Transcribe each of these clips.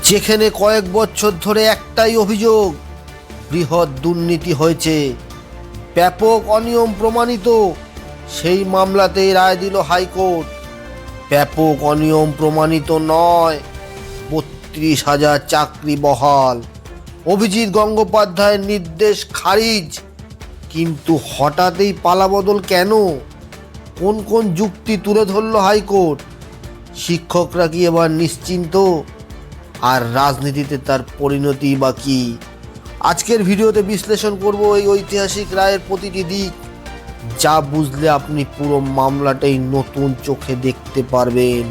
যেখানে কয়েক বছর ধরে একটাই অভিযোগ, বৃহৎ দুর্নীতি হয়েছে। ব্যাপক অনিয়ম প্রমাণিত, সেই মামলাতেই রায় দিল হাইকোর্ট। ব্যাপক অনিয়ম প্রমাণিত নয়, বত্রিশ হাজার চাকরি বহাল। অভিজিৎ গঙ্গোপাধ্যায়ের নির্দেশ খারিজ, কিন্তু হঠাৎই পালাবদল কেন? কোন কোন যুক্তি তুলে ধরল হাইকোর্ট? শিক্ষকরা কি এবার নিশ্চিন্ত? আর রাজনীতিতে তার পরিণতি বা কি? আজকের ভিডিওতে বিশ্লেষণ করব এই ঐতিহাসিক রায়ের প্রতিটি দিক। যা বুঝলে আপনি পুরো মামলাটাই নতুন চোখে দেখতে পারবেন।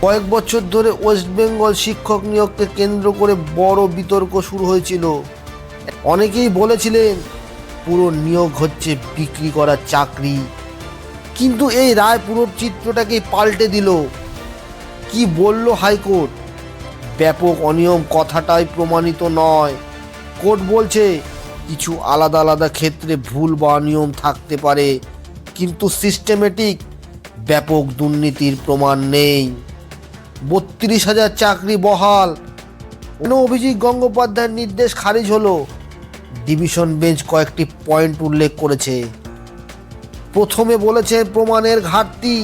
কয়েক বছর ধরে ওয়েস্ট বেঙ্গল শিক্ষক নিয়োগকে কেন্দ্র করে বড় বিতর্ক শুরু হয়েছিল। অনেকেই বলেছিলেন, পুরো নিয়োগ হচ্ছে বিক্রি করা চাকরি। কিন্তু এই রায় পুরো চিত্রটাকেই পাল্টে দিল। কি বলল হাইকোর্ট? ব্যাপক অনিয়ম কথাটাই প্রমাণিত নয়। কোর্ট বলছে, কিছু আলাদা আলাদা ক্ষেত্রে ভুল বা অনিয়ম থাকতে পারে, কিন্তু সিস্টেমেটিক ব্যাপক দুর্নীতির প্রমাণ নেই। বত্রিশ হাজার চাকরি বহাল। কোনো অভিজিৎ গঙ্গোপাধ্যায়ের নির্দেশ খারিজ হলো। ডিভিশন বেঞ্চ কয়েকটি পয়েন্ট উল্লেখ করেছে। প্রথমে বলেছে, প্রমাণের ঘাটতি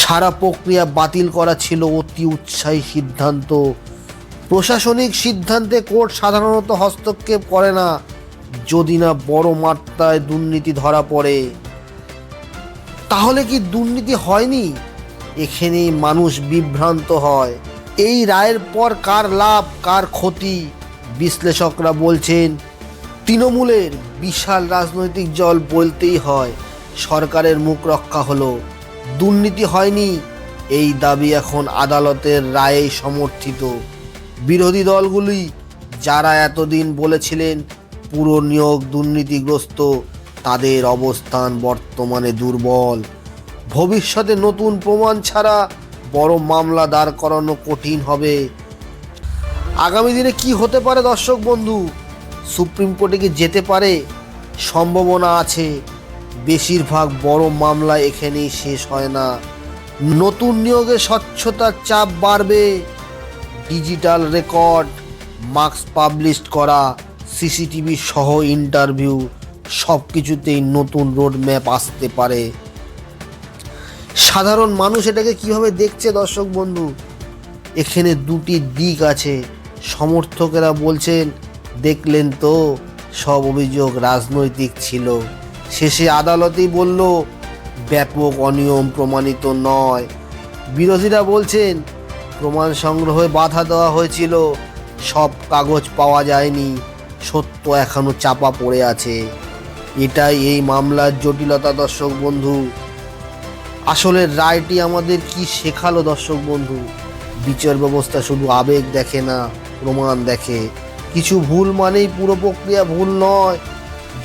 সারা প্রক্রিয়া বাতিল করা ছিল অতি উৎসাহী সিদ্ধান্ত। প্রশাসনিক সিদ্ধান্তে কোর্ট সাধারণত হস্তক্ষেপ করে না, যদি না বড় মাত্রায় দুর্নীতি ধরা পড়ে। তাহলে কি দুর্নীতি হয়নি? এখানেই মানুষ বিভ্রান্ত হয়। এই রায়ের পর কার লাভ, কার ক্ষতি? বিশ্লেষকরা বলছেন, তৃণমূলের বিশাল রাজনৈতিক জল বলতেই হয়, সরকারের মুখ রক্ষা হলো। দুর্নীতি হয়নি, এই দাবি এখন আদালতের রায়েই সমর্থিত। বিরোধী দলগুলি যারা এতদিন বলেছিলেন পুরো নিয়োগ দুর্নীতিগ্রস্ত, তাদের অবস্থান বর্তমানে দুর্বল। ভবিষ্যতে নতুন প্রমাণ ছাড়া বড় মামলা দাঁড় করানো কঠিন হবে। আগামী দিনে কি হতে পারে দর্শক বন্ধু? সুপ্রিম কোর্টে কি যেতে পারে? সম্ভাবনা আছে। বেশিরভাগ বড় মামলা এখানেই শেষ হয় না। নতুন নিয়োগে স্বচ্ছতার চাপ বাড়বে। ডিজিটাল রেকর্ড মার্কস পাবলিশ করা, সিসিটিভি সহ ইন্টারভিউ সব কিছুতেই নতুন রোডম্যাপ আসতে পারে। সাধারণ মানুষ এটাকে কীভাবে দেখছে দর্শক বন্ধু? এখানে দুটি দিক আছে। সমর্থকেরা বলছেন, দেখলেন তো, সব অভিযোগ রাজনৈতিক ছিল। শেষে আদালতই বলল, ব্যাপক অনিয়ম প্রমাণিত নয়। বিরোধীরা বলছেন, প্রমাণ সংগ্রহে বাধা দেওয়া হয়েছিল, সব কাগজ পাওয়া যায়নি, সত্য এখনও চাপা পড়ে আছে। এটাই এই মামলার জটিলতা, দর্শক বন্ধু। আসলে রায়টি আমাদের কি শেখালো, দর্শক বন্ধু? বিচার ব্যবস্থা শুধু আবেগ দেখে না, প্রমাণ দেখে। কিছু ভুল মানেই পুরো প্রক্রিয়া ভুল নয়,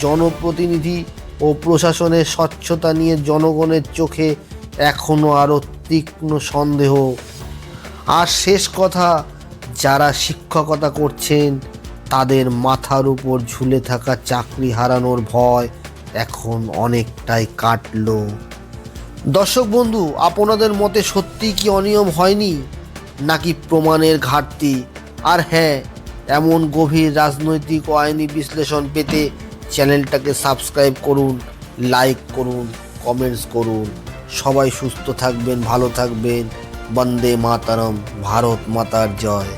জনপ্রতিনিধি ও প্রশাসনের স্বচ্ছতা নিয়ে জনগণের চোখে এখনও আরও তীক্ষ্ণ সন্দেহ। আর শেষ কথা, যারা শিক্ষকতা করছেন, তাদের মাথার উপর ঝুলে থাকা চাকরি হারানোর ভয় এখন অনেকটাই কাটল। দর্শক বন্ধু, আপনাদের মতে সত্যিই কি অনিয়ম হয়নি? নাকি প্রমাণের ঘাটতি? আর হ্যাঁ এমন গভীর রাজনৈতিক ও আইনি বিশ্লেষণ পেতে চ্যানেলটাকে সাবস্ক্রাইব করুন, লাইক করুন, কমেন্টস করুন। সবাই সুস্থ থাকবেন, ভালো থাকবেন। বন্দে মাতারম, ভারত মাতার জয়।